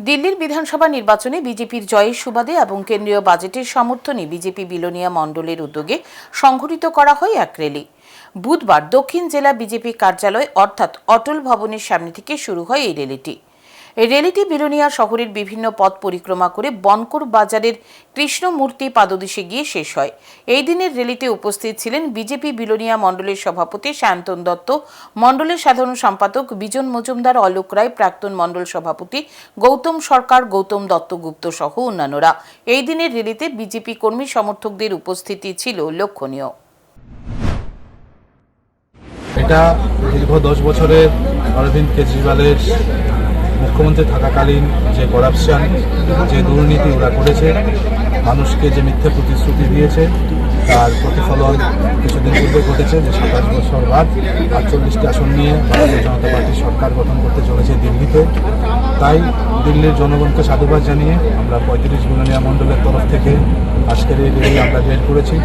দিল্লির বিধানসভা নির্বাচনে বিজেপির জয়ের সুবাদে এবং কেন্দ্রীয় বাজেটের সমর্থনে বিজেপি বিলোনিয়া মণ্ডলের উদ্যোগে সংঘটিত করা হয় এক র্যালি। বুধবার দক্ষিণ জেলা বিজেপি কার্যালয় অর্থাৎ অটল ভবনের সামনে থেকে শুরু হয় এই র্যালিটি। এই র্যালিটি বিলোনিয়া শহরের বিভিন্ন পথ পরিক্রমা করে বনকর বাজারের কৃষ্ণমূর্তি পাদদেশে গিয়ে শেষ হয়। এই দিনের র্যালিতে উপস্থিত ছিলেন বিজেপি বিলোনিয়া মণ্ডলের সভাপতি শান্তন দত্ত, মণ্ডলের সাধারণ সম্পাদক বিজন মজুমদার, অলোক রায়, প্রাক্তন মণ্ডল সভাপতি গৌতম সরকার, গৌতম দত্তগুপ্ত সহ অন্যান্যরা। এই দিনের র্যালিতে বিজেপি কর্মী সমর্থকদের উপস্থিতি ছিল লক্ষণীয়। এটা দীর্ঘ দশ বছরের অরবিন্দ কেজরিওয়ালের মুখ্যমন্ত্রী থাকাকালীন যে করাপশন যে দুর্নীতি ওরা করেছে, মানুষকে যে মিথ্যে প্রতিশ্রুতি দিয়েছে, তার প্রতিফলন কিছুদিন পূর্বে ঘটেছে, যে সাতাশ বছর বাদ আটচল্লিশটি আসন নিয়ে ভারতীয় জনতা পার্টি সরকার গঠন করতে চলেছে দিল্লিতে। তাই দিল্লির জনগণকে সাধুবাদ জানিয়ে আমরা পঁয়ত্রিশ বিলোনিয়া মণ্ডলের তরফ থেকে আজকের এই আমরা বের করেছি।